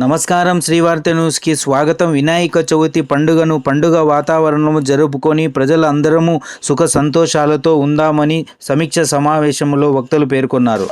నమస్కారం శ్రీవార్త న్యూస్కి స్వాగతం. వినాయక చవితి పండుగను పండుగ వాతావరణము జరుపుకొని ప్రజలందరము సుఖ సంతోషాలతో ఉందామని సమీక్ష సమావేశంలో వక్తలు పేర్కొన్నారు.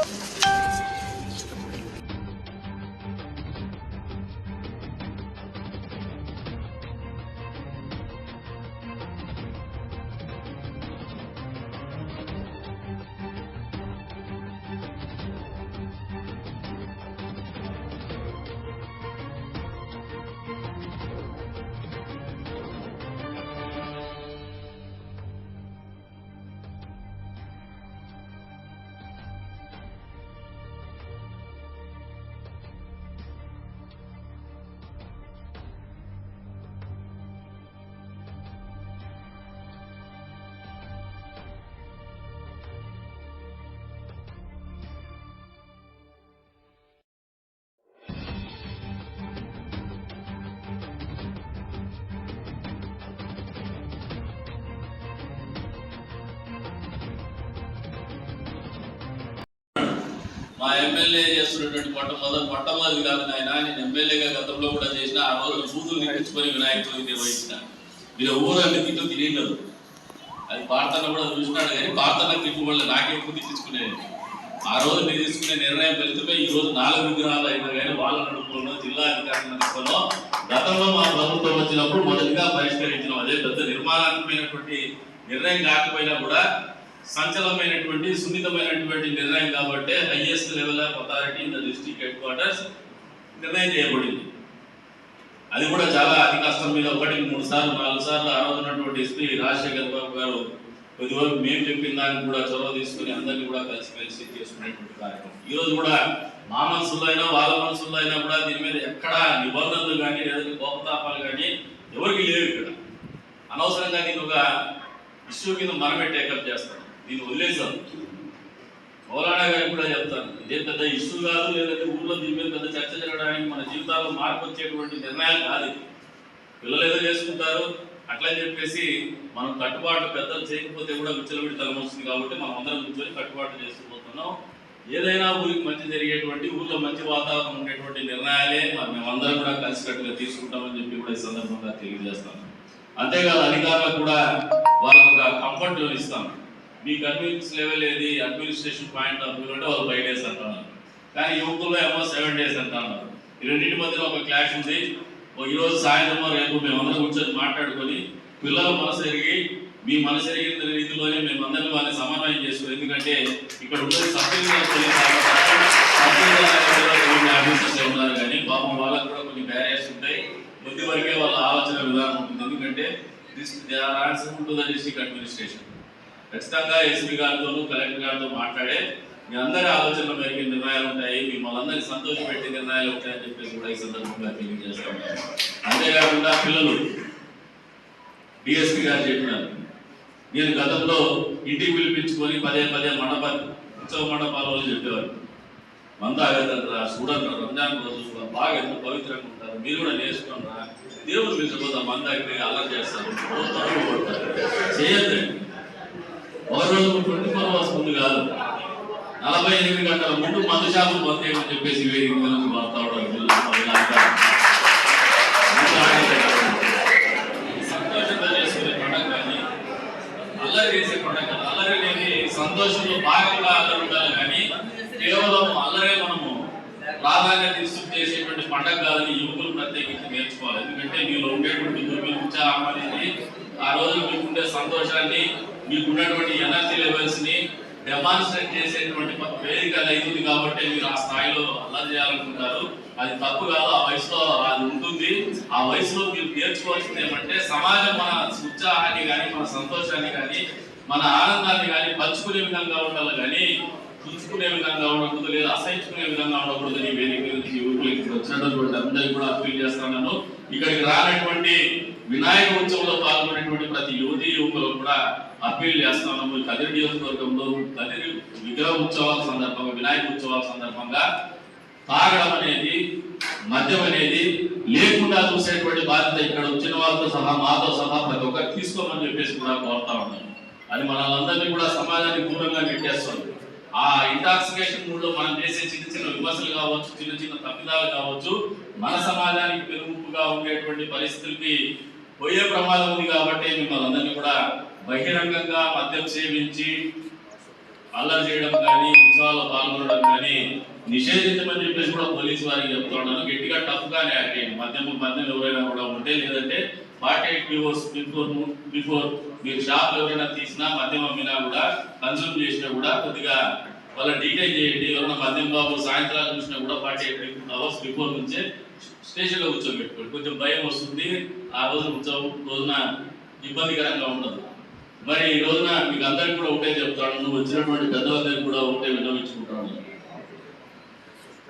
మా ఎమ్మెల్యే చేస్తున్నటువంటి మొట్టమొదటి మొట్టమొదటి కాదు నాయన నేను ఎమ్మెల్యేగా గతంలో కూడా చేసిన ఆ రోజు బూతులు నిర్మించుకొని వినాయక చవితి నిర్వహించిన మీరు ఊరన్నీ తిట్టు తిరిగినారు. అది పార్తన కూడా చూసినాడు కానీ పార్తన తిట్టు వల్ల నాకే ఎక్కువ తీసుకునేది ఆ రోజు నేను తీసుకునే నిర్ణయం ఫలితమే ఈ రోజు నాలుగు విగ్రహాలు అయినా కానీ వాళ్ళ నడుపులో జిల్లా అధికారుల నడుపులో గతంలో మా ప్రభుత్వం వచ్చినప్పుడు మొదటిగా పరిష్కరించడం అదే పెద్ద నిర్మాణాత్మకమైనటువంటి నిర్ణయం కాకపోయినా కూడా సంచలనమైనటువంటి సున్నితమైనటువంటి నిర్ణయం కాబట్టి highest level of authority in the district headquarters నిర్ణయం చేయబడింది. అది కూడా చాలా అతి కష్టం మీద ఒకటి మూడు సార్లు నాలుగు సార్లు ఆ ఉన్నటువంటి ఎస్పీ రాజశేఖర్ బాబు గారు కొద్దివరకు మేము చెప్పిన దానికి కూడా చొరవ తీసుకుని అందరినీ కూడా కలిసి కలిసి చేసుకునేటువంటి కార్యక్రమం. ఈరోజు కూడా మా మనసులో అయినా వాళ్ళ మనసుల్లో అయినా కూడా దీని మీద ఎక్కడా నిబంధనలు కానీ లేదంటే కోపతాపాలు కానీ ఎవరికి లేవు ఇక్కడ. అనవసరంగా దీన్ని ఒక ఇష్యూ కింద మనమే టేకప్ చేస్తాం. దీన్ని వదిలేసాం మౌలానా గారికి కూడా చెప్తాను ఇదే పెద్ద ఇష్యూ కాదు లేదంటే ఊళ్ళో దీని మీద పెద్ద చర్చ జరగడానికి మన జీవితాల్లో మార్పు వచ్చేటువంటి నిర్ణయాలు కాదు పిల్లలు ఏదో చేసుకుంటారు అట్లని చెప్పేసి మనం కట్టుబాట్లు పెద్దలు చేయకపోతే కూడా విచ్చలవిడి తలం వస్తుంది కాబట్టి మనం అందరం కూర్చొని కట్టుబాట్లు చేసుకుపోతున్నాం. ఏదైనా ఊరికి మంచి జరిగేటువంటి ఊళ్ళో మంచి వాతావరణం ఉండేటువంటి నిర్ణయాలే మరి మేమందరం కూడా కలిసికట్టుగా తీసుకుంటామని చెప్పి కూడా ఈ సందర్భంగా తెలియజేస్తాను. అంతేకాదు అధికారులకు కూడా వాళ్ళకు ఒక కంఫర్ట్ జోన్ ఇస్తాం మీ కన్వీన్స్ లెవెల్ ఏది? అడ్మినిస్ట్రేషన్ పాయింట్ ఆఫ్ వ్యూ అంటే వాళ్ళు ఫైవ్ డేస్ అంటున్నారు కానీ యువకుల్లో ఏమో సెవెన్ డేస్ అంటున్నారు ఈ రెండింటి మధ్యన ఒక క్లాష్ ఉంది. ఈరోజు ఈ రోజు సాయంత్రం రేపు మేమందరం కూర్చొని మాట్లాడుకొని పిల్లల మనసు ఎరిగి మీ మనసు ఎరిగిన రీతిలోనే మేమందరం వాళ్ళని సమన్వయం చేసుకుని ఎందుకంటే ఇక్కడ ఉన్నది సబ్సిడీ ఉన్నారు కానీ పాపం వాళ్ళకు కూడా కొన్ని బ్యారియర్స్ ఉంటాయి. కొద్ది వరకే వాళ్ళ ఆలోచన విధానం ఉంటుంది. ఎందుకంటే this they are answer to the district administration ఖచ్చితంగా ఎస్పీ గారితోనూ కలెక్టర్ గారితో మాట్లాడే మీ అందరి ఆలోచనల మేరకు నిర్ణయాలు ఉంటాయి. మిమ్మల్ని అందరినీ సంతోషపెట్టే నిర్ణయాలు ఉంటాయని చెప్పేసి కూడా ఈ సందర్భంగా తెలియజేస్తాం అంతేకాకుండా పిల్లలు డిఎస్పీ గారు చెప్పినారు. నేను గతంలో ఇంటికి పిలిపించుకొని పదే పదే మండప ఉత్సవ మండపాలలో చెప్పేవారు. మంద చూడండి రంజాన్ రోజు కూడా బాగా ఎంతో పవిత్రంగా ఉంటారు. మీరు కూడా నేర్చుకున్నారా దేవుడు పిలిచిపోతా మందాకి అల్లరి చేస్తారు. చేయద్దండి. ఒక రోజు ట్వంటీ ఫోర్ అవర్స్ ముందు కాదు. నలభై ఎనిమిది గంటల ముందు మందు షాపులు బంద్ చేయమని చెప్పేసి వేదిక నుంచి మాట్లాడడం సంతోషంగా కానీ అల్లరి చేసే పండుగ అల్లరి సంతోషంలో భాగంగా అల్లరి ఉండాలి కానీ కేవలం అల్లరే మనము ప్రాధాన్యత ఇస్తూ చేసేటువంటి పండుగ కాదని యువకులు ప్రత్యేకించి నేర్చుకోవాలి. ఎందుకంటే మీలో ఉండేటువంటి దుర్బిల్ అనేది ఆ రోజు మీకుండే సంతోషాన్ని మీకున్నటువంటి ఎనర్జీ లెవెల్స్ని డెమాన్స్ట్రేట్ చేసేటువంటి ఒక వేదిక అవుతుంది కాబట్టి మీరు ఆ స్థాయిలో అల్లరి చేయాలనుకుంటారు. అది తప్పు కాదు ఆ వయసులో అది ఉంటుంది. ఆ వయసులో మీరు నేర్చుకోవాల్సింది ఏమంటే సమాజం మన ఉత్సాహాన్ని కానీ మన సంతోషాన్ని కానీ మన ఆనందాన్ని కానీ పంచుకునే విధంగా ఉండాలి కానీ పుంచుకునే విధంగా ఉండకూడదు లేదా అసహించుకునే విధంగా ఉండకూడదు ఈ వేదిక నుంచి యువకులు ఇక్కడ వచ్చినటువంటి అందరికీ కూడా అప్పీల్ చేస్తున్నాను ఇక్కడికి రానటువంటి వినాయక ఉత్సవంలో పాల్గొనేటువంటి ప్రతి యువతి యువకులు కూడా అప్పీల్ చేస్తున్నాము కదిరి నియోజకవర్గంలో కదిరి విగ్రహ ఉత్సవాల సందర్భంగా వినాయక ఉత్సవాల సందర్భంగా తాగడం అనేది మద్యం అనేది లేకుండా చూసేటువంటి బాధ్యత ఇక్కడ వచ్చిన వాళ్ళతో సహా మాతో సహా ప్రతి ఒక్కరు తీసుకోమని చెప్పేసి కూడా కోరుతా ఉన్నాను అది మనల్ని కూడా సమాజానికి దూరంగా నెట్టేస్తుంది. ఆ ఇంటాక్సికేషన్ మూడ్లో మనం చేసే చిన్న చిన్న విమర్శలు కావచ్చు చిన్న చిన్న తప్పిదాలు కావచ్చు మన సమాజానికి పెరుగుగా ఉండేటువంటి పరిస్థితులకి పోయే ప్రమాదం ఉంది కాబట్టి మిమ్మల్ని అందరినీ కూడా బహిరంగంగా మద్యం సేవించి అల్లరి చేయడం కానీ ఉత్సవాల్లో పాల్గొనడం కానీ నిషేధించమని చెప్పేసి కూడా పోలీసు వారికి చెప్తా ఉన్నాను. గట్టిగా టఫ్ గానే యాక్ట్ చేయండి మద్యం మద్యం ఎవరైనా కూడా ఉంటే లేదంటే party eight before before before మీరు షాప్ ఎవరైనా తీసినా మద్యం అమ్మినా కూడా కన్సూమ్ చేసినా కూడా కొద్దిగా వాళ్ళ డీటెయిల్ చేయండి. ఎవరైనా మద్యం బాబు సాయంత్రాలు చూసినా కూడా ఫార్టీ ఎయిట్ అవర్స్ బిఫోర్ నుంచే స్టేషన్లో కూర్చోబెట్టుకోండి. కొంచెం భయం వస్తుంది. ఆ రోజు ఉత్సవం రోజున ఇబ్బందికరంగా ఉండదు. మరి ఈ రోజున మీకు అందరికి కూడా ఒకటే చెప్తాను నువ్వు వచ్చినటువంటి పెద్దవాళ్ళకి కూడా ఒకటే విన్నవించుకుంటాను.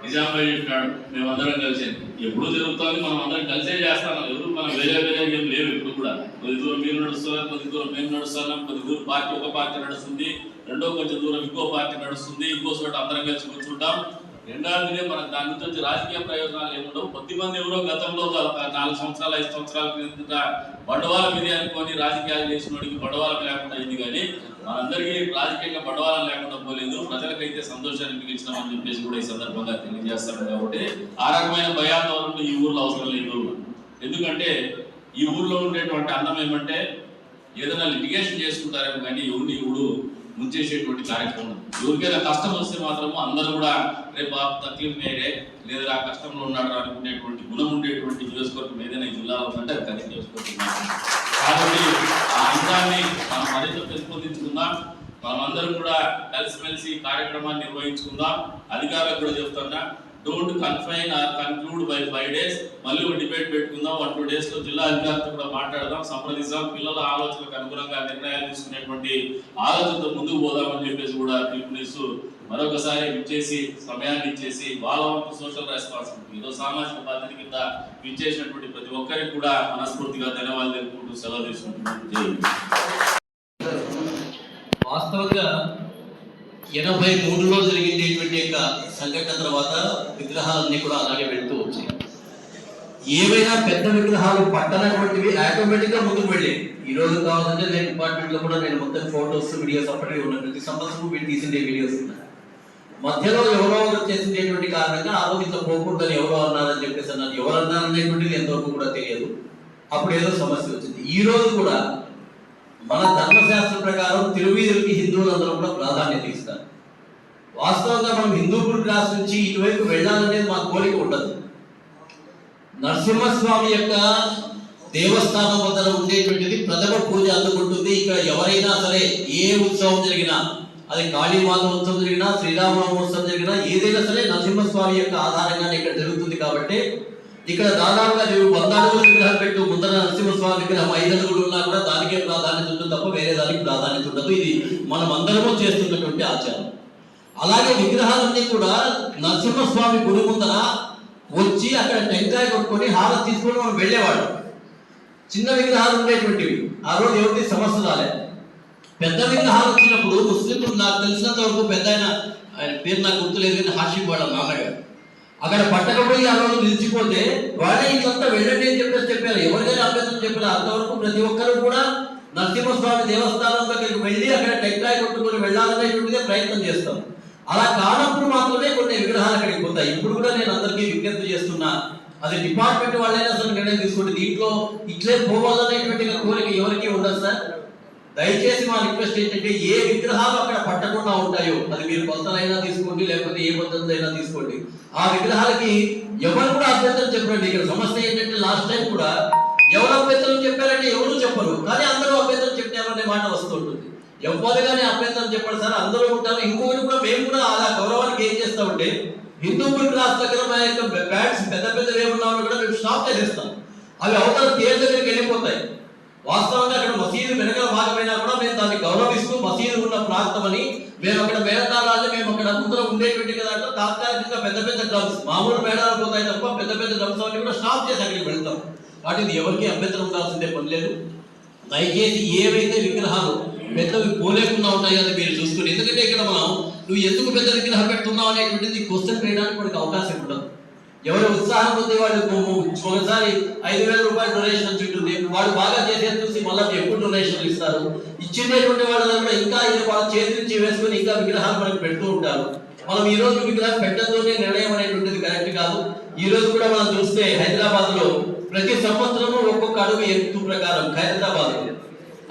నిజామాబాద్ చెప్పినాడు మేమందరం కలిసి. ఎప్పుడు జరుగుతుంది మనం అందరం కలిసే చేస్తాం. ఎవరు మనం వేరే వేరే ఏం లేవు ఇప్పుడు కూడా. కొద్ది దూరం మీరు నడుస్తున్నారు కొద్ది దూరం మేము నడుస్తున్నాం కొద్ది దూరం పార్టీ ఒక పార్టీ నడుస్తుంది రెండో కొంచెం దూరం ఇంకో పార్టీ నడుస్తుంది ఇంకో చోట అందరం కలిసి కూర్చుంటాం. రెండవదినే మనకు దాని నుంచి రాజకీయ ప్రయోజనాలు ఏముండవు. కొద్ది మంది ఎవరో గతంలో నాలుగు సంవత్సరాలు ఐదు సంవత్సరాల క్రిందట బడవాల మీద అనుకొని రాజకీయాలు చేసిన బడవాలం లేకుండా అయింది కానీ మనందరికీ రాజకీయంగా బడవాలం లేకుండా పోలేదు. ప్రజలకైతే సంతోషాన్ని మిగిల్చినామని చెప్పేసి కూడా ఈ సందర్భంగా తెలియజేస్తాడు కాబట్టి ఆ రకమైన భయాందోళనలు ఈ ఊర్లో అవసరం లేదు. ఎందుకంటే ఈ ఊర్లో ఉండేటువంటి అందం ఏమంటే ఏదైనా లిటిగేషన్ చేసుకుంటారేమో కానీ ఎవరిని ఇప్పుడు ముంచేసేటువంటి కార్యక్రమం. ఎవరికైనా కష్టం వస్తే మాత్రము అందరూ కూడా రేపు బాబు తక్లీఫ్ మేరే లేదా ఆ కష్టంలో ఉన్నాడు అనుకునేటువంటి గుణం ఉండేటువంటి నియోజకవర్గం ఏదైనా ఈ జిల్లాలో ఉందంటే అది కది నియోజకవర్గం. కాబట్టి ఆ అంశాన్ని మనం మరింత పెంపొందించుకుందాం. మనమందరం కూడా కలిసిమెలిసి కార్యక్రమాన్ని నిర్వహించుకుందాం. అధికారులకు కూడా చెప్తున్నా don't confine or conclude by five days మళ్ళీ ఒక డిబేట్ పెట్టుకుందాం. వన్ టూ డేస్లో జిల్లా అధికారులతో కూడా మాట్లాడదాం. సంప్రదిస్తాం పిల్లల ఆలోచనలకు అనుగుణంగా నిర్ణయాలు తీసుకునేటువంటి ఆలోచనతో ముందుకు పోదామని చెప్పేసి కూడా పిలుపునిస్తూ మరొకసారి ఇచ్చేసి సమయాన్ని ఇచ్చేసి వాళ్ళ వంతు సోషల్ రెస్పాన్సిబిలిటీ ఈరోజు సామాజిక బాధ్యత కింద ఇచ్చేసినటువంటి ప్రతి ఒక్కరికి కూడా మనస్ఫూర్తిగా ధన్యవాదాలు తెలుపుకుంటూ సెలవు తీసుకుంటున్నాను. వాస్తవంగా ఎనభై మూడులో జరిగినటువంటి యొక్క సంఘటన తర్వాత విగ్రహాలన్నీ కూడా అలాగే వెళ్తూ వచ్చాయి. ఏవైనా పెద్ద విగ్రహాలు పట్టనటువంటివి ఆటోమేటిక్గా ముందుకు వెళ్ళాయి. ఈ రోజు కావాలంటే నేను డిపార్ట్మెంట్లో కూడా నేను మొత్తం ఫోటోస్ వీడియోస్ అప్పటికే ఉన్నాయి. ప్రతి సంవత్సరం వీళ్ళు తీసిండే వీడియోస్ ఉన్నాయి. మధ్యలో ఎవరో ఒకరు చేసినటువంటి కారణంగా ఆ పోకూడదని ఎవరో అన్నారని చెప్పేసి అన్నారు. ఎవరు అన్నారనేటువంటిది ఎంతవరకు కూడా తెలియదు. అప్పుడు ఏదో సమస్య వచ్చింది. ఈ రోజు కూడా మన ధర్మశాస్త్రం ప్రకారం తిరువీధులకి హిందువులందరూ కూడా ప్రాధాన్యత ఇస్తారు. వాస్తవంగా మనం హిందూపూర్ క్లాస్ నుంచి ఇటువైపు వెళ్ళాలనేది మా కోరిక ఉండదు. నరసింహస్వామి యొక్క దేవస్థానం వద్ద ఉండేటువంటిది ప్రథమ పూజ అందుకుంటుంది. ఇక్కడ ఎవరైనా సరే ఏ ఉత్సవం జరిగినా అది కాళీమాత ఉత్సవం జరిగినా శ్రీరామ ఉత్సవం జరిగినా ఏదైనా సరే నరసింహస్వామి యొక్క ఆధారంగానే ఇక్కడ జరుగుతుంది కాబట్టి ఇక్కడ దాదాపుగా నువ్వు వంద అడుగుల విగ్రహం పెట్టు ముందర నరసింహస్వామి విగ్రహం ఐదు అడుగులు ఉన్నా కూడా దానికే ప్రాధాన్యత ఉంటుంది తప్ప వేరే దానికి ప్రాధాన్యత ఉండదు. ఇది మనం అందరము చేస్తున్నటువంటి ఆచారం. అలాగే విగ్రహాలన్నీ కూడా నరసింహస్వామి గుడి ముందర వచ్చి అక్కడ టెంకాయ కొట్టుకొని హారతి తీసుకొని మనం వెళ్ళేవాడు చిన్న విగ్రహాలు ఉండేటువంటివి. ఆ రోజు ఎవరికి సమస్య రాలే. పెద్ద విగ్రహాలు వచ్చినప్పుడు ముస్లింలు నాకు తెలిసినంత వరకు పెద్ద ఆయన ఆయన పేరు నాకు గుర్తులేదు కానీ హాషిం వాళ్ళ నాన్నగారు అక్కడ పట్టకపోయి ఆ రోజు నిలిచిపోతే వాళ్ళే ఇదంతా వెళ్ళండి అని చెప్పేసి చెప్పారు. ఎవరికైనా అభ్యర్థం చెప్పారు అంతవరకు ప్రతి ఒక్కరు కూడా నరసింహస్వామి దేవస్థానం దగ్గరికి వెళ్ళి అక్కడ టెంకాయ కొట్టుకొని వెళ్ళాలనేటువంటిదే ప్రయత్నం చేస్తాం. అలా కానప్పుడు మాత్రమే కొన్ని విగ్రహాలు అక్కడికి పోతాయి. ఇప్పుడు కూడా నేను అందరికీ విజ్ఞప్తి చేస్తున్నా అది డిపార్ట్మెంట్ వాళ్ళైనా సరే నిర్ణయం తీసుకోండి. దీంట్లో ఇట్లే పోవాలనేటువంటి కోరిక ఎవరికి ఉండదు సార్. దయచేసి మా రిక్వెస్ట్ ఏంటంటే ఏ విగ్రహాలు అక్కడ పట్టకుండా ఉంటాయో అది మీరు కొలతలైనా తీసుకోండి లేకపోతే ఏ పద్ధతి అయినా తీసుకోండి. ఆ విగ్రహాలకి ఎవరు కూడా అభ్యంతరం చెప్పండి ఇక్కడ సమస్య ఏంటంటే లాస్ట్ టైం కూడా ఎవరు అభ్యంతరం చెప్పారంటే ఎవరు చెప్పరు. కానీ అందరూ అభ్యంతరం చెప్పారనే మాట వస్తుంటుంది. ఎవరు కానీ అభ్యంతరం చెప్పండి సార్. అందరూ ఉంటారు. ఇంకొకటి కూడా మేము కూడా అలా గౌరవానికి ఏం చేస్తామంటే హిందూపూర్ క్లాస్ దగ్గర మా యొక్క బ్యాట్స్ పెద్ద పెద్ద ఏమన్నా కూడా మేము స్టాప్ చేసేస్తాం. అవి అవతల తేరు దగ్గరికి వెళ్ళిపోతాయి. వాస్తవంగా అక్కడ మసీదు వెనక భాగమైనా కూడా మేము దాన్ని గౌరవిస్తూ మసీదు ఉన్న ప్రాంతం అని మేము అక్కడ మేళతాళాలు మేము అక్కడ ముందర ఉండేటువంటి కదా తాత్కాలికంగా పెద్ద పెద్ద డ్రమ్స్ మామూలు మేళాలు పోతాయి తప్ప పెద్ద పెద్ద డ్రమ్స్ అన్ని కూడా స్టాప్ చేసి అక్కడికి వెళ్తాం. వాటిని ఎవరికి అభ్యంతరం ఉండాల్సిందే పని లేదు. దయచేసి ఏవైతే విగ్రహాలు పెద్దవి పోలేకుండా ఉంటాయో అని మీరు చూసుకుని ఎందుకంటే ఇక్కడ మనం నువ్వు ఎందుకు పెద్ద విగ్రహం పెడుతున్నావు అనేటువంటిది క్వశ్చన్ వేయడానికి మనకు అవకాశం ఉండదు. ఎవరు ఉత్సాహం పొందే వాళ్ళు ఒకసారి ఐదు వేల రూపాయలు డొనేషన్ వచ్చి ఉంటుంది వాళ్ళు బాగా చేసేది చూసి మళ్ళీ ఎక్కువ డొనేషన్లు ఇస్తారు? ఇచ్చినటువంటి వాళ్ళ కూడా ఇంకా ఇది వాళ్ళ చేతి నుంచి వేసుకొని ఇంకా విగ్రహాలు మనకి పెడుతూ ఉంటారు. మనం ఈ రోజు విగ్రహం పెట్టడంతోనే నిర్ణయం అనేటువంటిది కరెక్ట్ కాదు. ఈ రోజు కూడా మనం చూస్తే హైదరాబాద్లో ప్రతి సంవత్సరము ఒక్కొక్క అడుగు ఎత్తు ప్రకారం హైదరాబాద్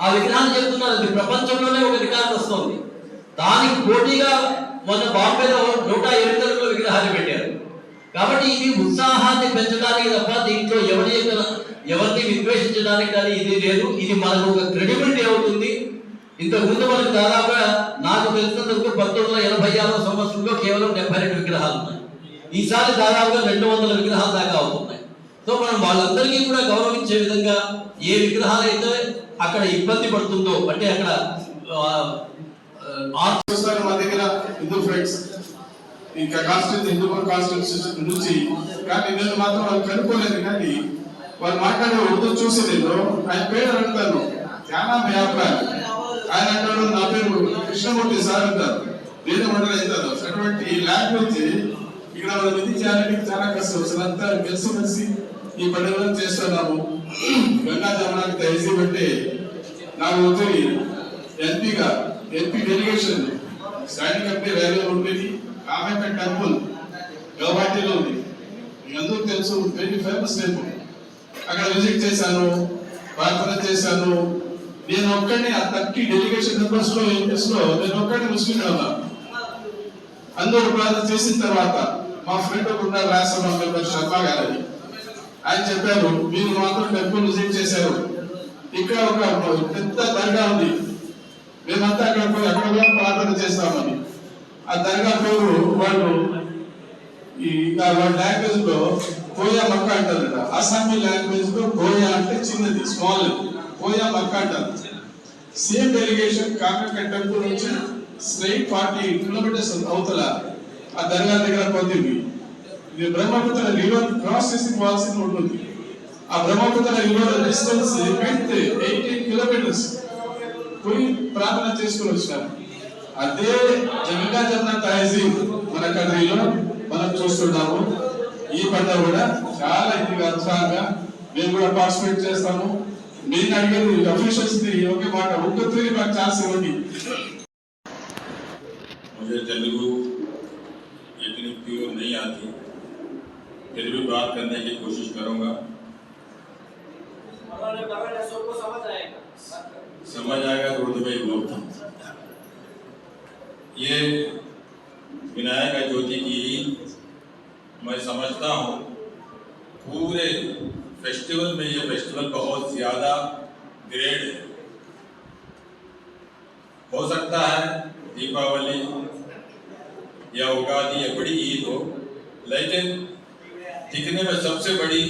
ఆ విగ్రహాలు చెప్తున్నారు అది ప్రపంచంలోనే ఒక రికార్డు వస్తుంది. దానికి పోటీగా మొన్న బాంబేలో నూట ఎనిమిది విగ్రహాలు పెట్టారు. కాబట్టి ఇది ఉత్సాహాన్ని పెంచడానికి తప్ప దీంట్లో ఎవరి యొక్క- ఎవరిని విద్వేషించడానికి కానీ ఇది లేదు. ఇది మనకు ఒక క్రెడిబిలిటీ అవుతుంది. ఇంతకు ముందు మనకు దాదాపుగా నాకు తెలిసినందుకు పంతొమ్మిది వందల ఎనభై ఆరో సంవత్సరంలో కేవలం డెబ్బై రెండు విగ్రహాలు ఉన్నాయి. ఈసారి దాదాపుగా రెండు వందల విగ్రహాల దాకా అవుతున్నాయి. సో మనం వాళ్ళందరికీ కూడా గౌరవించే విధంగా ఏ విగ్రహాలు అయితే అక్కడ ఇబ్బంది పడుతుందో అంటే అక్కడ మా దగ్గర హిందూ ఫ్రెండ్స్ ఇంకా కాన్స్టిట్యూన్సీ హిందూ కాన్స్టిట్యూన్సీ నుంచి కానీ నేను మాత్రం వాళ్ళు కనుక్కోలేదు కానీ వాళ్ళు మాట్లాడే ఉర్దూ చూసి నేను ఆయన పేరు అడుగుతాను చాలా మీ అబ్బాయి ఆయన అంటాడు నా పేరు కృష్ణమూర్తి సార్ అంటారు. నేను మండలి అవుతాను. అటువంటి లాంగ్వేజ్ ఇక్కడ మనం ఇది చేయాలంటే చాలా కష్టం. అసలు అంతా కలిసి కలిసి ఈ పండుగలను చేస్తున్నాము. గంగా జమునాకి తహజీ బట్టి నాకు వచ్చి ఎంపీగా MP delegation standing committee railway ఉండేది. కామెంట్ టెంపుల్ గౌహాటీలో ఉంది. మీ అందరూ తెలుసు వెరీ ఫేమస్ టెంపుల్ అక్కడ విజిట్ చేశాను ప్రార్థన చేశాను. నేను ఒక్కడిని ఆ థర్టీ డెలిగేషన్ మెంబర్స్లో ఎంపీస్లో నేను ఒక్కడిని ముస్లిం ఉన్నా. అందరూ ప్రార్థన చేసిన తర్వాత మా ఫ్రెండ్ ఒక ఉన్నారు రాష్ట్ర మెంబర్ శర్మ గారని. ఆయన చెప్పారు మీరు మాత్రం టెంపుల్ విజిట్ చేశారు. ఇక్కడ ఒక పెద్ద దర్గా ఉంది. మేమంతా అక్కడ పోయి అక్కడ కూడా ప్రార్థన చేస్తామని. ఆ దర్గా పేరు వాళ్ళు ఈ వాళ్ళ లాంగ్వేజ్లో కోయా మక్క అంటారట. అస్సామీ లాంగ్వేజ్లో కోయా అంటే చిన్నది స్మాల్ కోయా మక్క అంటారు. సేమ్ డెలిగేషన్ కాకక టెంపుల్ నుంచి స్ట్రైట్ ఫార్టీ కిలోమీటర్స్ అవతల ఆ దర్గా దగ్గర పొందింది ఇది బ్రహ్మపుత్ర రివర్ క్రాస్ చేసి పోవాల్సి ఉంటుంది. ఆ Brahmaputra river distance with eighteen kilometres పోయి ప్రార్థన చేసుకుని వచ్చినారు. అదే జగన్గా జమున తహజీబ్ మన కంట్రీలో మనం చూస్తున్నాము ఈ పండుగ కూడా చాలా ఇదిగా ఉత్సాహంగా మేము కూడా పార్టిసిపేట్ చేస్తాము నేను అడిగేది అఫీషియల్స్ ది ఒకే మాట ఒక్కరి మాకు ఛాన్స్ ఇవ్వండి मुझे तेलुगु इतनी प्योर नहीं आती फिर भी बात करने की कोशिश करूंगा समझ आएगा तो उर्दू में ही बोलता हूँ ये विनायक ज्योति की मैं समझता हूँ। पूरे फेस्टिवल में ये फेस्टिवल बहुत ज़्यादा ग्रेड है। हो सकता है दीपावली या उगादी या बड़ी ईद हो, लेकिन दिखने में सबसे बड़ी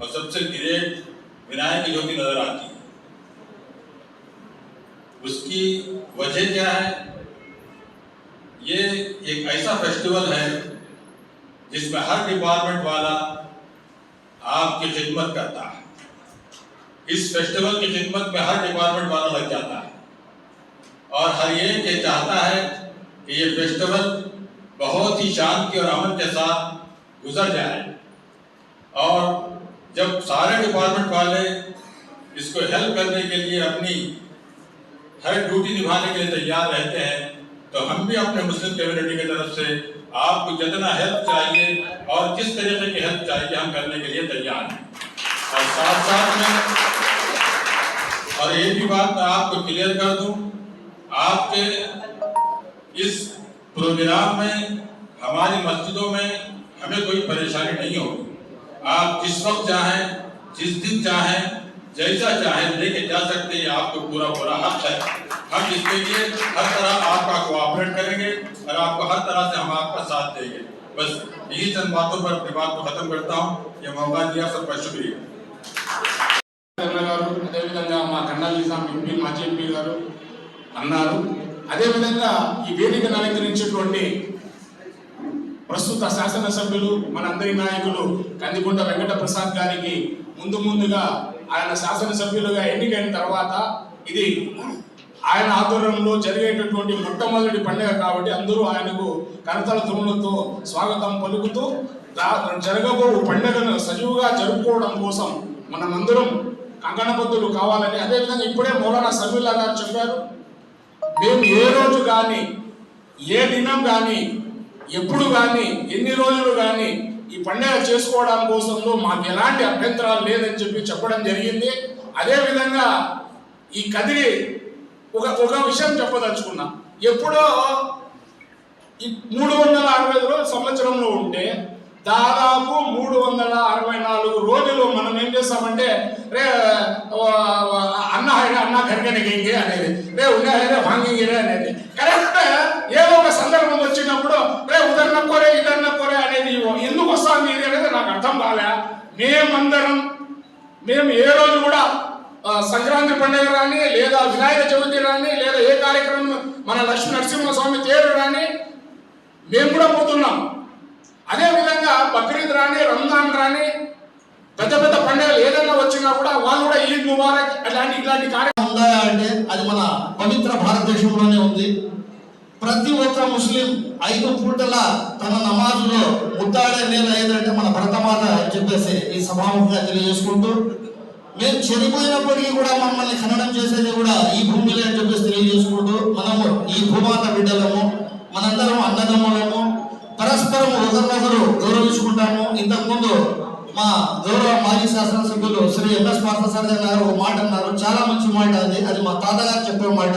और सबसे ग्रेट विनायक ज्योति नज़र आती है। उसकी वजह क्या है? ये एक ऐसा फेस्टिवल है जिसमें हर डिपार्टमेंट वाला आपकी खिदमत करता है। इस फेस्टिवल की खिदमत में हर डिपार्टमेंट वाला लग जाता है। और हर एक ये चाहता है कि ये फेस्टिवल बहुत ही शांति और अमन के साथ गुजर जाए। और जब सारे डिपार्टमेंट वाले इसको हेल्प करने के लिए अपनी हर ड्यूटी निभाने के लिए तैयार रहते हैं तो हम भी अपने मुस्लिम कम्युनिटी की तरफ़ से आपको जितना हेल्प चाहिए और जिस तरीके की हेल्प चाहिए हम करने के लिए तैयार हैं। और साथ साथ में, और ये भी बात मैं आपको क्लियर कर दूँ, आपके इस प्रोग्राम में, हमारी मस्जिदों में हमें कोई परेशानी नहीं होगी। आप जिस वक्त चाहें, जिस दिन चाहें जैसा चाहें लेके जा सकते हैं आपको पूरा पूरा हक है हम इसके लिए हर तरह आपका कोऑपरेट करेंगे और आपको हर तरह से हम आपका साथ देंगे बस यही चंद बातों पर अपनी बात को खत्म करता हूँ ये मौका दिया सबका शुक्रिया అన్న గారు అదేవిధంగా మా కన్నా నిజాం ఎంపీ మాజీ ఎంపీ గారు అన్నారు అదేవిధంగా ఈ వేదికను అలంకరించేటువంటి ప్రస్తుత శాసనసభ్యులు మనందరి నాయకులు కందికొండ వెంకట ప్రసాద్ గారికి ముందు ముందుగా ఆయన శాసనసభ్యులుగా ఎన్నికైన తర్వాత ఇది ఆయన ఆధ్వర్యంలో జరిగేటటువంటి మొట్టమొదటి పండుగ కాబట్టి అందరూ ఆయనకు కరతల తుమ్ములతో స్వాగతం పలుకుతూ జరగబో పండుగను సజీవుగా జరుపుకోవడం కోసం మనమందరం కంకణబద్ధులు కావాలని అదేవిధంగా ఇప్పుడే మౌలానా సమీల్లా గారు చెప్పారు. మేము ఏ రోజు కానీ ఏ దినం కానీ ఎప్పుడు కానీ ఎన్ని రోజులు కానీ ఈ పండుగ చేసుకోవడం కోసంలో మాకు ఎలాంటి అభ్యంతరాలు లేదని చెప్పి చెప్పడం జరిగింది. అదేవిధంగా ఈ కదిరి ఒక ఒక విషయం చెప్పదలుచుకున్నా. ఎప్పుడో ఈ మూడు వందల అరవై సంవత్సరంలో ఉంటే దాదాపు మూడు వందల అరవై నాలుగు రోజులు మనం ఏం చేస్తామంటే రే అన్న హైరే అన్న కరిగనిగింగి అనేది రే ఉండే హైరే భాంగింగి అనేది. కరెక్ట్ ఏదో ఒక సందర్భం వచ్చినప్పుడు రే ఉదర్న కోరే ఇదన్న కోరే అనేది ఎందుకు వస్తుంది ఇది అనేది నాకు అర్థం కాలే మేమందరం మేము ఏ రోజు కూడా సంక్రాంతి పండుగ రాని లేదా వినాయక చవితి రాని లేదా ఏ కార్యక్రమం మన లక్ష్మీ నరసింహస్వామి తేరు రాని మేము కూడా పోతున్నాం. అదేవిధంగా బక్రీద్ రాని రంజాన్ రాని పెద్ద పెద్ద పండుగలు ఏదైనా వచ్చినా కూడా వాళ్ళు కూడా ఈద్ ముబారక్ అలాంటి ఇలాంటి కార్యక్రమం ఉందా అంటే అది మన పవిత్ర భారతదేశంలోనే ఉంది. ప్రతి ఒక్క ముస్లిం ఐదు పూటల తన నమాజులో ముద్దాడే నేల ఏదంటే మన భరతమాత అని చెప్పేసి ఈ సభాముఖంగా తెలియజేసుకుంటూ మేము చనిపోయినప్పటికీ కూడా మమ్మల్ని ఖననం చేసేది కూడా ఈ భూమిలో అని చెప్పేసి తెలియజేసుకుంటూ మనము ఈ భూమాత బిడ్డలము మనందరం అన్నదమ్ములము పరస్పరం ఒకరినొకరు గౌరవించుకుంటాము. ఇంతకుముందు మా గౌరవ మాజీ శాసనసభ్యులు శ్రీ ఎంఎస్ పార్థసారథి గారు ఒక మాట అన్నారు. చాలా మంచి మాట అది అది మా తాతగారు చెప్పే మాట.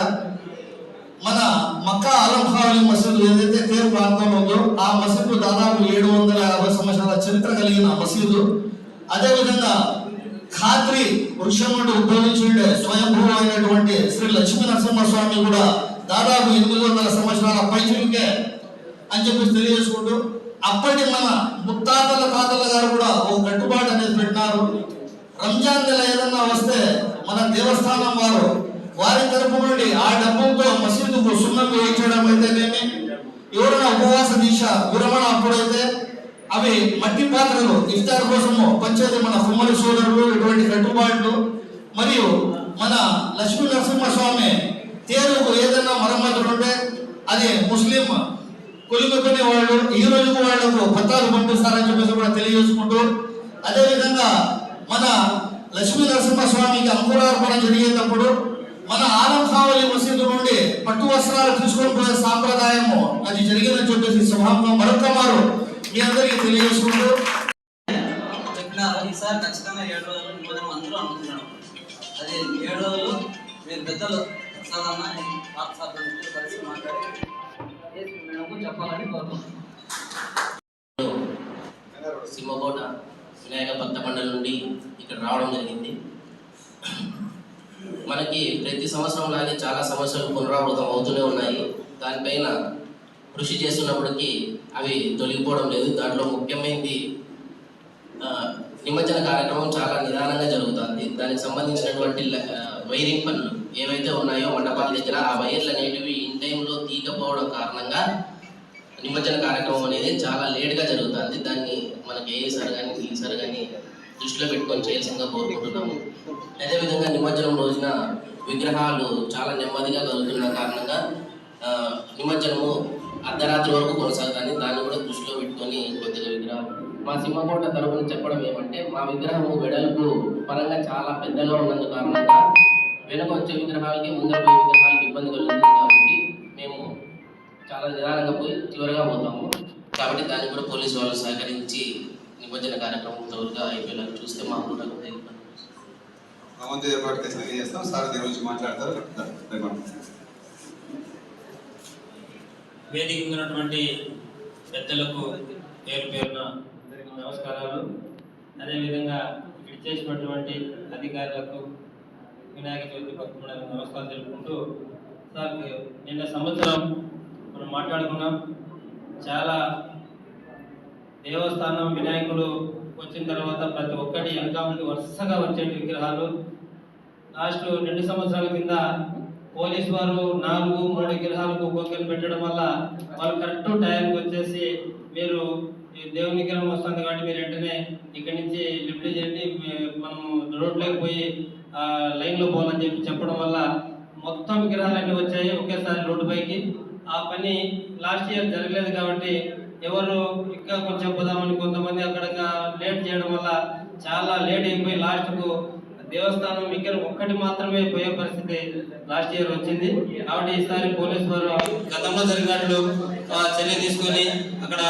మన మక్కా అలంహాలి మసీదు ఏదైతే తేరు ప్రాంతంలో ఉందో ఆ మసీదు దాదాపు ఏడు వందల యాభై సంవత్సరాల చరిత్ర కలిగిన మసీదు. అదేవిధంగా ఖాత్రి వృక్షం నుండి ఉద్భవించుండే స్వయంభూ అయినటువంటి శ్రీ లక్ష్మీ నరసింహస్వామి కూడా దాదాపు ఎనిమిది వందల సంవత్సరాల పైచుకే అని చెప్పేసి తెలియజేసుకుంటూ అప్పటి మన ముత్తాతల తాతల గారు కూడా ఒక కట్టుబాటు అనేది పెట్టినారు. రంజాన్ నెల ఏదన్నా వస్తే మన దేవస్థానం వారు వారి తరపు నుండి ఆ డబ్బుతో మసీదుకు సున్నం వేయించడం అయితేనేమి ఎవరైనా ఉపవాస దీక్ష విరమణ అప్పుడైతే అవి మట్టి పాత్రలు ఇఫ్తార్ కోసము పంచేది మన కుమ్మరి సోదరులు ఇటువంటి కట్టుబాట్లు. మరియు మన లక్ష్మీ నరసింహస్వామి తేరుకు ఏదైనా మరమ్మతులు ఉంటే అది ముస్లిం కొలుముకునే వాళ్ళు ఈ రోజుకు వాళ్ళకు పత్రాలు పంపిస్తారని చెప్పేసి కూడా తెలియజేసుకుంటూ అదేవిధంగా మన లక్ష్మీ నరసింహస్వామికి అంకురార్పణ జరిగేటప్పుడు మన ఆలం కావలి మసీదు నుండి పట్టు వస్త్రాలు తీసుకొని పోయే సాంప్రదాయము అది జరిగిందని చెప్పేసి సభాంగం మరొక మారు మీ అందరికీ తెలియజేసుకుంటూ. ఈసారి ఖచ్చితంగా ఏడు రోజులు నిబంధన అందరూ అనుకుంటున్నాం. అది ఏడు రోజులు మీరు పెద్దలు సాధారణ కలిసి మాట్లాడి చెప్పాలని సింహకోట వినాయక భక్త మండలి నుండి ఇక్కడ రావడం జరిగింది. మనకి ప్రతి సంవత్సరం లాగే చాలా సమస్యలు పునరావృతం అవుతూనే ఉన్నాయి. దానిపైన కృషి చేస్తున్నప్పటికీ అవి తొలగిపోవడం లేదు. దాంట్లో ముఖ్యమైనది నిమజ్జన కార్యక్రమం చాలా నిదానంగా జరుగుతుంది. దానికి సంబంధించినటువంటి వైరింగ్ పనులు ఏవైతే ఉన్నాయో మండపాల దగ్గర ఆ వైర్లు అనేటివి ఇన్ టైంలో తీయకపోవడం కారణంగా నిమజ్జన కార్యక్రమం అనేది చాలా లేట్గా జరుగుతుంది. దాన్ని మనకి ఏ సార్ కానీ ఈ సార్ కానీ దృష్టిలో పెట్టుకొని చేయాల్సిందిగా కోరుకుంటున్నాము. అదేవిధంగా నిమజ్జనం రోజున విగ్రహాలు చాలా నెమ్మదిగా కలుగుతున్న కారణంగా నిమజ్జనము అర్ధరాత్రి వరకు కొనసాగాలి. దాన్ని కూడా దృష్టిలో పెట్టుకొని కొద్దిగా విగ్రహం మా సింహకోట తరపున చెప్పడం ఏమంటే మా విగ్రహము వెడల్పు పరంగా చాలా పెద్దగా ఉన్నందు కారణంగా వెనుక వచ్చే విగ్రహాలకి ముందర పోయే విగ్రహాలకి ఇబ్బంది కలుగుతుంది కాబట్టి మేము చాలా నిదానంగా పోయి చివరిగా పోతాము. కాబట్టి దాన్ని కూడా పోలీసు వాళ్ళు సహకరించి నిమజ్జన కార్యక్రమం త్వరగా అయిపోయేలా చూస్తే మా వంతు ఏర్పాటు సార్ దీని గురించి మాట్లాడతారు. ధన్యవాదాలు. వేదిక ఉన్నటువంటి పెద్దలకు పేరు పేరున నమస్కారాలు. అదేవిధంగా ఇచ్చేసినటువంటి అధికారులకు వినాయక చవితి భక్తులకు నమస్కారం తెలుపుకుంటూ సార్ నిన్న సంవత్సరం మనం మాట్లాడుకున్నాం. చాలా దేవస్థానం వినాయకుడు వచ్చిన తర్వాత ప్రతి ఒక్కటి వెనక ముందు వరుసగా వచ్చేటి విగ్రహాలు. లాస్ట్ రెండు సంవత్సరాల కింద పోలీస్ వారు నాలుగు మూడు విగ్రహాలకు కోకెలు పెట్టడం వల్ల వాళ్ళు కరెక్ట్ టైంకి వచ్చేసి మీరు దేవుని విగ్రహం వస్తుంది కాబట్టి మీరు వెంటనే ఇక్కడి నుంచి లిఫ్ట్ చేయండి. మనం రోడ్లోకి పోయి లైన్లో పోవాలని చెప్పి చెప్పడం వల్ల మొత్తం విగ్రహాలన్నీ వచ్చాయి ఒకేసారి రోడ్డు పైకి. ఆ పని లాస్ట్ ఇయర్ జరగలేదు కాబట్టి ఎవరు ఇంకా కొంచెం పోదామని కొంతమంది అక్కడ లేట్ చేయడం వల్ల చాలా లేట్ అయిపోయి లాస్ట్కు దేవస్థానం ఇక్కడ ఒక్కటి మాత్రమే పోయే పరిస్థితి లాస్ట్ ఇయర్ వచ్చింది. కాబట్టి ఈసారి పోలీసు వారు గతంలో జరిగినట్లు ఆ, చర్య తీసుకొని అక్కడ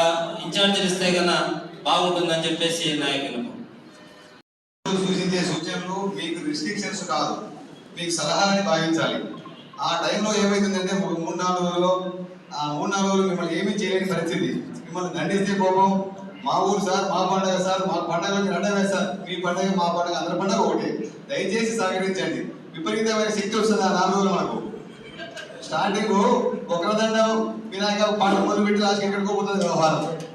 ఇన్ఛార్జ్ ఇస్తే కన్నా బాగుంటుందని చెప్పేసి నాయకులు సూచించే సూచనలు మీకు రిస్ట్రిక్షన్స్ కాదు. మీకు సలహాని భావించాలి. ఆ టైంలో ఏమైతుందంటే మూడు నాలుగు రోజుల్లో ఆ మూడు నాలుగు రోజులు మిమ్మల్ని ఏమీ చేయలేని పరిస్థితి. మిమ్మల్ని దండిస్తే కోపం. మా ఊరు సార్ మా పండగ సార్ మా పండగ రెండవే సార్. మీ పండగ మా పండగ అందరి పండగ ఒకటి. దయచేసి సహకరించండి. విపరీతమైన శక్తి వస్తుంది ఆ నాలుగు రోజులు మాకు. స్టార్టింగ్ ఒకరిదండం వినాయక పాట మొదలు పెట్టి లాస్ట్ ఎక్కడికో పోతుంది వ్యవహారం.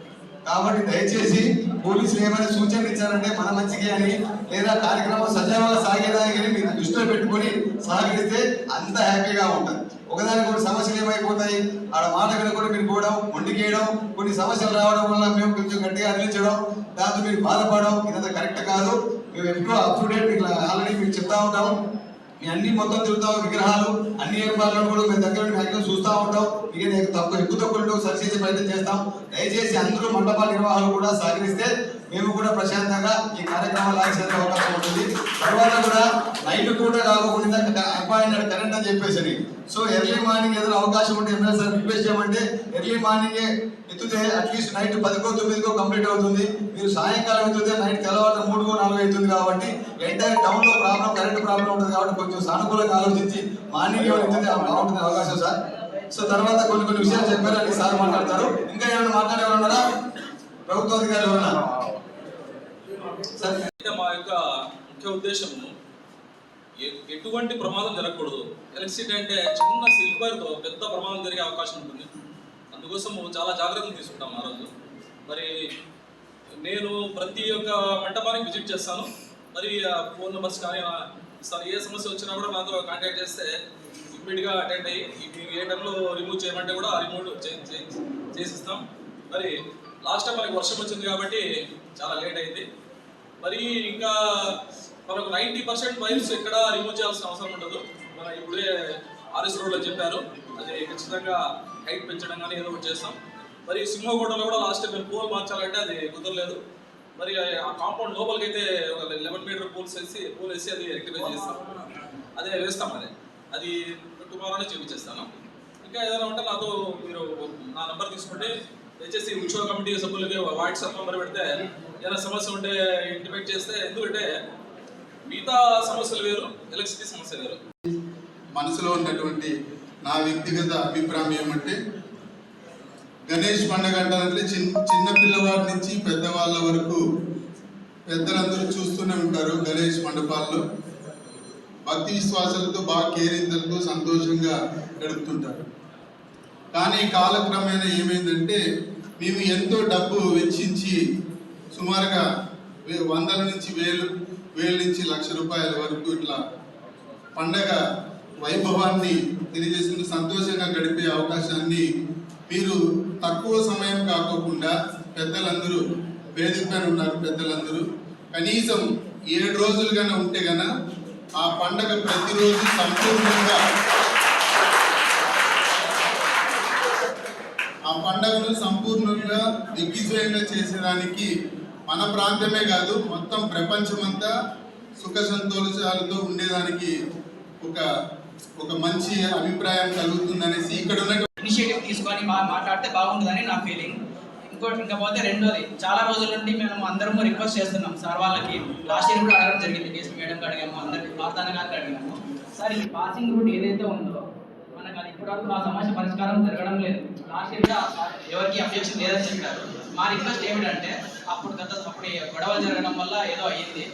కాబట్టి దయచేసి పోలీసులు ఏమైనా సూచనలు ఇచ్చారంటే మన మంచికే అని లేదా కార్యక్రమం సజావుగా సాగేదానికి మీరు దృష్టిలో పెట్టుకొని సహకరిస్తే అంత హ్యాపీగా ఉంటుంది ఒకదాని కొన్ని సమస్యలు ఏమైపోతాయి ఆడ మాట వినకుండా మీరు పోవడం వండికేయడం కొన్ని సమస్యలు రావడం వల్ల మేము కొంచెం గట్టిగా అందించడం దాంతో మీరు బాధపడడం ఇదంతా కరెక్ట్ కాదు. మేము ఎప్పుడూ అప్ టు డేట్ ఆల్రెడీ మీకు చెప్తా ఉంటాం అన్ని మొత్తం తిరుగుతావు విగ్రహాలు అన్ని ఏర్పాట్లను కూడా మేము దగ్గర మ్యాక్సిమం చూస్తూ ఉంటాం. ఇక నేను తక్కువ ఎక్కువ తక్కువ సరిచేసే ప్రయత్నం చేస్తాం. దయచేసి అందరూ మండపాల నిర్వాహకులు కూడా సహకరిస్తే మేము కూడా ప్రశాంతంగా ఈ కార్యక్రమాలు ఆచరించే అవకాశం ఉంటుంది. తర్వాత కూడా నైట్ కూడా కాకుండా అబ్బాయి కరెంట్ అని చెప్పేసి సో ఎర్లీ మార్నింగ్ ఏదైనా అవకాశం ఉంటే ఏమైనా సార్ రిక్వెస్ట్ చేయమంటే ఎర్లీ మార్నింగ్ ఎత్తుతే అట్లీస్ట్ నైట్ పదికో తొమ్మిదికో కంప్లీట్ అవుతుంది. మీరు సాయంకాలం ఎత్తుతే నైట్ తెల్లవారు మూడుకో నాలుగు అవుతుంది కాబట్టి ఎంటైర్ టౌన్లో ప్రాబ్లం కరెంట్ ప్రాబ్లం ఉంటుంది కాబట్టి కొంచెం సానుకూలంగా ఆలోచించి మార్నింగ్ ఎత్తుతే బాగుంటుంది అవకాశం సార్. సో తర్వాత కొన్ని కొన్ని విషయాలు చెప్పారు అని సార్ మాట్లాడతారు. ఇంకా ఏమైనా మాట్లాడేవారు ఉన్నారా ప్రభుత్వ అధికారులు ఉన్నారా మా యొక్క ముఖ్య ఉద్దేశము. ఎటువంటి ప్రమాదం జరగకూడదు. ఎలక్ట్రిసిటీ అంటే చిన్న సిల్వర్తో పెద్ద ప్రమాదం జరిగే అవకాశం ఉంటుంది. అందుకోసం చాలా జాగ్రత్తలు తీసుకుంటాం ఆ రోజు. మరి నేను ప్రతి ఒక్క మంటపానికి విజిట్ చేస్తాను. మరి ఆ ఫోన్ నెంబర్స్ కానీ సార్ ఏ సమస్య వచ్చినా కూడా నాతో కాంటాక్ట్ చేస్తే ఇమ్మీడియట్గా అటెండ్ అయ్యి ఇది ఏ టైంలో రిమూవ్ చేయమంటే కూడా రిమూవ్ చేసిస్తాం. మరి లాస్ట్ టైం మనకి వర్షం వచ్చింది కాబట్టి చాలా లేట్ అయింది. మరి ఇంకా మనకు నైంటీ పర్సెంట్ వైర్స్ ఎక్కడ రిమూవ్ చేయాల్సిన అవసరం ఉండదు. మన ఇప్పుడే ఆర్ఎస్ రోడ్లో చెప్పారు. అది ఖచ్చితంగా హైట్ పెంచడం కానీ ఏదో ఒకటి చేస్తాం. మరి సింహకోటలో కూడా లాస్ట్ టైం మేము పోల్ మార్చాలంటే అది కుదరలేదు. మరి ఆ కాంపౌండ్ లోపలికి అయితే ఒక లెవెన్ మీటర్ పోల్స్ వేసి పోల్ వేసి అది రెక్టిఫై చేస్తాం. అదే వేస్తాం అదే అది టుమారోనే చూపించేస్తాను. ఇంకా ఏదైనా ఉంటే నాతో మీరు నా నెంబర్ తీసుకుంటే దయచేసి ఉత్సవ కమిటీ సభ్యులకి వాట్సాప్ నెంబర్ పెడితే ఏదైనా సమస్య ఉంటే ఇంటిమేట్ చేస్తే ఎందుకంటే మిగతా సమస్యలు వేరు ఎలక్ట్రిసిటీ సమస్య వేరు. మనసులో ఉన్నటువంటి నా వ్యక్తిగత అభిప్రాయం ఏమంటే గణేష్ పండుగ అంటారంటే చిన్న చిన్న పిల్లవాడి నుంచి పెద్దవాళ్ళ వరకు పెద్దలందరూ చూస్తూనే ఉంటారు గణేష్ మండపాల్లో. భక్తి విశ్వాసాలతో బాగా కేరింతలతో సంతోషంగా గడుపుతుంటారు. కానీ కాలక్రమేణా ఏమైందంటే మేము ఎంతో డబ్బు వెచ్చించి సుమారుగా వందల నుంచి వేలు వేల నుంచి లక్ష రూపాయల వరకు ఇట్లా పండగ వైభవాన్ని తెలియజేసిన సంతోషంగా గడిపే అవకాశాన్ని మీరు తక్కువ సమయం కాకోకుండా పెద్దలందరూ వేదిక పైన ఉన్నారు పెద్దలందరూ కనీసం ఏడు రోజులు కన్నా ఉంటే గన ఆ పండగ ప్రతిరోజు సంపూర్ణంగా ఆ పండుగను సంపూర్ణంగా దిగ్విజయంగా చేసేదానికి మన ప్రాంతమే కాదు మొత్తం ప్రపంచమంతా సుఖ సంతోషాలతో ఉండేదానికి ఒక ఒక మంచి అభిప్రాయం కలుగుతుందనేసి ఇక్కడ ఉన్న ఇనిషియేటివ్ తీసుకొని మా మాట్లాడితే బాగుంటుందని నా ఫీలింగ్. ఇంకోటి ఇంకా పోతే రెండోది చాలా రోజుల నుండి మేము అందరము రిక్వెస్ట్ చేస్తున్నాం సార్ వాళ్ళకి. లాస్ట్ ఇయర్ కూడా అడగడం జరిగింది కేసు మేడంకి అడిగాము అందరికి ప్రార్థన గారికి అడిగాము. సార్ ఈ పాసింగ్ రూట్ ఏదైతే ఉందో మనకు మా సమస్య పరిష్కారం జరగడం లేదు. లాస్ట్ ఎవరికి అబ్జెక్షన్ లేదని చెప్పారు. మా రిక్వెస్ట్ ఏమిటంటే అప్పుడు గత అప్పుడు గొడవలు జరగడం వల్ల ఏదో అయ్యింది.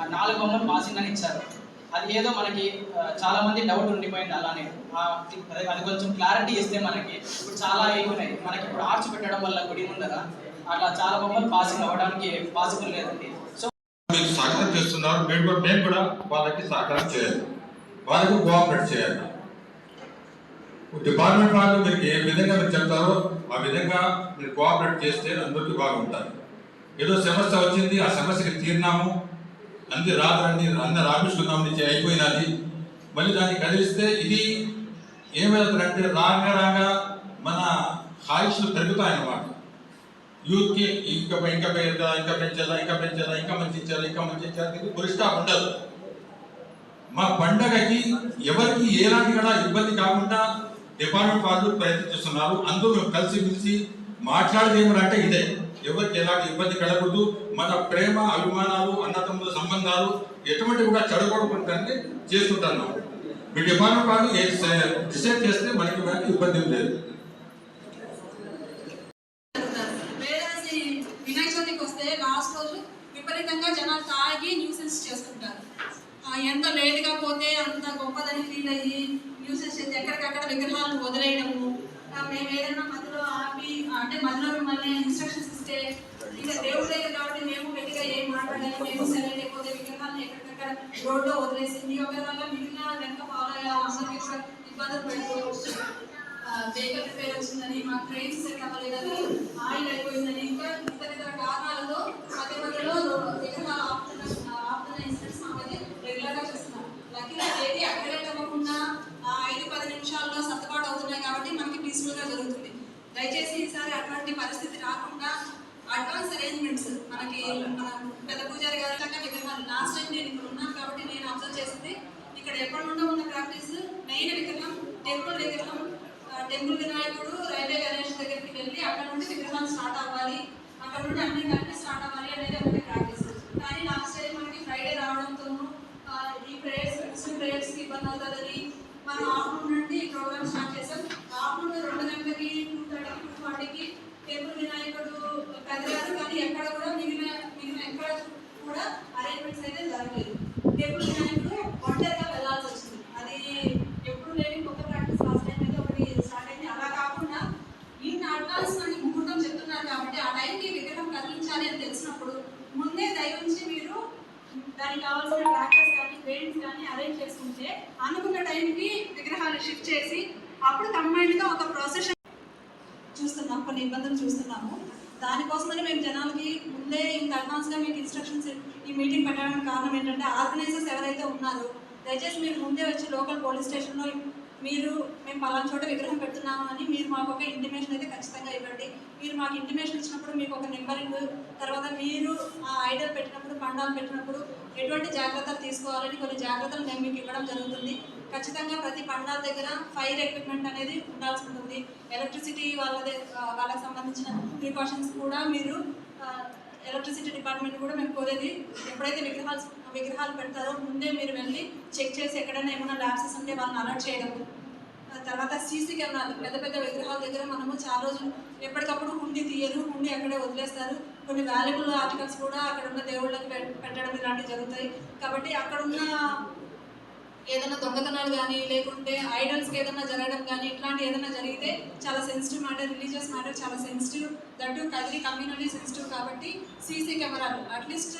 ఆ నాలుగు బొమ్మలు పాసింగ్ అని ఇచ్చారు. అది ఏదో మనకి చాలా మంది డౌట్ ఉండిపోయింది అలానే. అది కొంచెం క్లారిటీ ఇస్తే మనకి ఇప్పుడు చాలా ఉన్నాయి మనకి ఇప్పుడు ఆర్చ్ పెట్టడం వల్ల గుడి ఉండదా అట్లా చాలా బొమ్మలు పాసింగ్ అవ్వడానికి పాసిబుల్ లేదండి. సో మీకు సహకారం చేస్తున్నారు. మేము కూడా మేము కూడా వాళ్ళకి సహకారం చేయాలి. వాళ్ళకి కోఆపరేట్ చేయాలి. డిపార్ట్మెంట్ వాళ్ళు మీకు ఏ విధంగా మీరు చెప్తారో ఆ విధంగా మీరు కోఆపరేట్ చేస్తే అందరికీ బాగుంటారు. ఏదో సమస్య వచ్చింది ఆ సమస్యకి తీరినాము అంది రాదండి అందరు రాపించుకున్నాం నుంచి అయిపోయినది. మళ్ళీ దాన్ని కదిలిస్తే ఇది ఏమవుతుందంటే రాగా రాగా మన హాయిస్లు పెరుగుతాయన్నమాట. యూత్కి ఇంకా ఇంకా పెద్దా ఇంకా పెంచాలా ఇంకా పెంచాలా ఇంకా మంచి ఇచ్చారా ఇంకా మంచి ఇచ్చారా ఇది ఉండదు. మా పండగకి ఎవరికి ఏలాంటి కూడా ఇబ్బంది కాకుండా డిపార్ట్మెంట్ వాళ్ళు ప్రయత్నిస్తున్నారు. అందరూ మేము కలిసి పిలిచి మాట్లాడేది ఏమంటే ఇదే. ఎవరికి ఎలాంటి ఇబ్బంది కలగకూడదు. మన ప్రేమ అభిమానాలు అన్నతమ్ముల సంబంధాలు ఎటువంటి కూడా చెడగొడకుండా చేసుకుంటాను మీ డిపార్ట్మెంట్ వాళ్ళు డిసైడ్ చేస్తే మనకి మనకి ఇబ్బంది లేదు. వస్తే లాస్ట్ రోజు విపరీతంగా జనాలు తాగి న్యూసెన్స్ చేసుకుంటారు ఎంత లేట్గా పోతే అంత గొప్పదని ఫీల్ అయ్యి యూసేజ్ చేసి ఎక్కడికక్కడ విగ్రహాలను వదిలేయడము. మేము ఏదైనా మధ్యలో ఆపి అంటే మధ్యలో మిమ్మల్ని ఇన్స్ట్రక్షన్స్ ఇస్తే ఇక దేవుడు దగ్గర కాబట్టి మేము గట్టిగా ఏం మాట్లాడాలి మేము సరే లేకపోతే విగ్రహాలను ఎక్కడికక్కడ రోడ్లో వదిలేసి మీ ఒకరి వల్ల మిగిలిన వెనక ఫాలో అయ్యే అందరికీ కూడా ఇబ్బందులు పెడుతూ బేకర్ రిపేర్ వచ్చిందని మా ట్రైన్స్ సెట్ అవ్వలేదని ఆయిల్ అయిపోయిందని ఇంకా ఇతర ఇతర కారణాలతో మధ్య మధ్యలో విగ్రహాలు ఆపుతున్న ఆపుతున్న ఇన్సిడెంట్స్ మా మధ్య రెగ్యులర్గా చూస్తున్నాం. లక్కీగా ఏది అక్కడే అవ్వకుండా ఐదు పది నిమిషాల్లో సర్దుబాటు అవుతున్నాయి కాబట్టి మనకి పీస్ఫుల్గా జరుగుతుంది. దయచేసి ఈసారి అటువంటి పరిస్థితి రాకుండా అడ్వాన్స్ అరేంజ్మెంట్స్ మనకి మన పెద్ద పూజారి గారు చక్కగా విగ్రహాలు. లాస్ట్ టైం నేను ఇక్కడ ఉన్నాను కాబట్టి నేను అబ్జర్వ్ చేసింది ఇక్కడ ఎప్పటి నుండో ఉన్న ప్రాక్టీస్ మెయిన్ విగ్రహం టెంపుల్ విగ్రహం టెంపుల్ వినాయకుడు రైల్వే గణేష్ దగ్గరికి వెళ్ళి అక్కడ నుండి విగ్రహాలు స్టార్ట్ అవ్వాలి. అక్కడ నుండి అన్ని కలిపి స్టార్ట్ అవ్వాలి అనేది ఒకటి ప్రాక్టీస్ కానీ లాస్ట్ టైం మనకి ఫ్రైడే రావడంతో ఈ ప్రేయర్స్ ముస్లిం ప్రేయర్స్కి ఇబ్బంది అవుతుందని మనం ఆఫ్టర్నూన్ నుండి ప్రోగ్రామ్ స్టార్ట్ చేసాం ఆఫ్టర్నూన్ రెండు గంటలకి టూ థర్టీకి టూ ఫార్టీకి టెంపుల్ వినాయకుడు కదిలారు కానీ ఎక్కడ కూడా మిగిలిన మిగిలిన ఎక్కడ కూడా అరేంజ్మెంట్స్ అయితే జరగలేదు టెంపుల్ వినాయకుడు ఒంటరిగా వెళ్ళాల్సి వచ్చింది అది ఎప్పుడు లేని కొత్త ప్రాక్టీస్ లాస్ట్ టైం అయితే ఒకటి స్టార్ట్ అయింది అలా కాకుండా ఇన్ అడ్వాన్స్ మనకి ముహూర్తం చెప్తున్నారు కాబట్టి ఆ టైంకి విగ్రహం కదిలించాలి అని తెలిసినప్పుడు ముందే దయవుంచి మీరు దానికి కావాల్సిన ట్రాక్టర్స్ కానీ క్రెయిన్స్ కానీ అరేంజ్ చేసుకుంటే అనుకున్న టైంకి విగ్రహాలు షిఫ్ట్ చేసి అప్పుడు కంబైన్డ్గా ఒక ప్రాసెస్ చూస్తున్నాం కొన్ని ఇబ్బందులు చూస్తున్నాము. దానికోసమని మేము జనాలకి ముందే ఇంత అడ్వాన్స్గా మీకు ఇన్స్ట్రక్షన్స్ ఈ మీటింగ్ పెట్టడానికి కారణం ఏంటంటే ఆర్గనైజర్స్ ఎవరైతే ఉన్నారో దయచేసి మీరు ముందే వచ్చి లోకల్ పోలీస్ స్టేషన్లో మీరు మేము పలానా చోట విగ్రహం పెడుతున్నాము అని మీరు మాకు ఒక ఇంటిమేషన్ అయితే ఖచ్చితంగా ఇవ్వండి. మీరు మాకు ఇంటిమేషన్ ఇచ్చినప్పుడు మీకు ఒక నెంబరింగ్ తర్వాత మీరు ఆ ఐడల్ పెట్టినప్పుడు పండాలు పెట్టినప్పుడు ఎటువంటి జాగ్రత్తలు తీసుకోవాలని కొన్ని జాగ్రత్తలు మేము మీకు ఇవ్వడం జరుగుతుంది. ఖచ్చితంగా ప్రతి పండాల దగ్గర ఫైర్ ఎక్విప్మెంట్ అనేది ఉండాల్సి ఉంటుంది. ఎలక్ట్రిసిటీ వాళ్ళ వాళ్ళకి సంబంధించిన ప్రికాషన్స్ కూడా మీరు ఎలక్ట్రిసిటీ డిపార్ట్మెంట్ కూడా మేము కోరేది ఎప్పుడైతే విగ్రహాలు విగ్రహాలు పెడతారో ముందే మీరు వెళ్ళి చెక్ చేసి ఎక్కడైనా ఏమైనా ల్యాబ్సెస్ ఉంటే వాళ్ళని అలర్ట్ చేయడం. తర్వాత సీసీ కెమెరాలు పెద్ద పెద్ద విగ్రహాల దగ్గర మనము చాలా రోజులు ఎప్పటికప్పుడు హుండీ తీయరు హుండీ అక్కడే వదిలేస్తారు. కొన్ని వాల్యుబుల్ ఆర్టికల్స్ కూడా అక్కడ ఉన్న దేవుళ్ళకి పెట్టడం ఇలాంటివి జరుగుతాయి. కాబట్టి అక్కడ ఉన్న ఏదైనా దొంగతనాలు కానీ లేకుంటే ఐడల్స్కి ఏదైనా జరగడం కానీ ఇట్లాంటి ఏదైనా జరిగితే చాలా సెన్సిటివ్ మ్యాటర్ రిలీజియస్ మ్యాటర్ చాలా sensitive that Kadiri community sensitive కాబట్టి సీసీ కెమెరాలు at least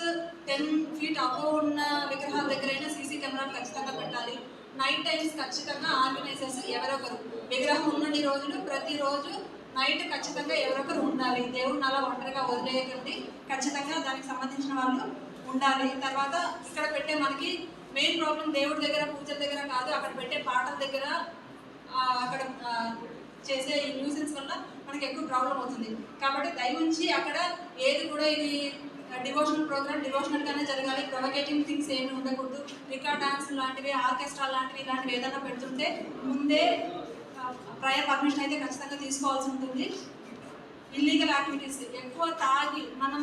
ten feet above ఉన్న విగ్రహాల దగ్గరైనా సీసీ కెమెరాలు ఖచ్చితంగా పెట్టాలి. నైట్ టైమ్స్ ఖచ్చితంగా ఆర్గనైజర్స్ ఎవరొకరు. విగ్రహం ఉన్నన్ని రోజులు ప్రతిరోజు నైట్ ఖచ్చితంగా ఎవరొకరు ఉండాలి. దేవుడిని అలా ఒంటరిగా వదిలేయకండి. ఖచ్చితంగా దానికి సంబంధించిన వాళ్ళు ఉండాలి. తర్వాత ఇక్కడ పెట్టే మనకి మెయిన్ ప్రాబ్లం దేవుడి దగ్గర పూజల దగ్గర కాదు అక్కడ పెట్టే పాటల దగ్గర అక్కడ చేసే ఈ న్యూసెన్స్ వల్ల మనకి ఎక్కువ ప్రాబ్లం అవుతుంది. కాబట్టి దయవుంచి అక్కడ ఏది కూడా ఇది డివోషనల్ ప్రోగ్రామ్ డివోషనల్గానే జరగాలి. ప్రొవకేటింగ్ థింగ్స్ ఏమి ఉండకూడదు. రికార్డ్ డాన్స్ లాంటివి ఆర్కెస్ట్రా లాంటివి ఇలాంటివి ఏదైనా పెడుతుంటే ముందే ప్రయర్ పర్మిషన్ అయితే ఖచ్చితంగా తీసుకోవాల్సి ఉంటుంది. ఇల్లీగల్ యాక్టివిటీస్ ఎక్కువ తాగి మనం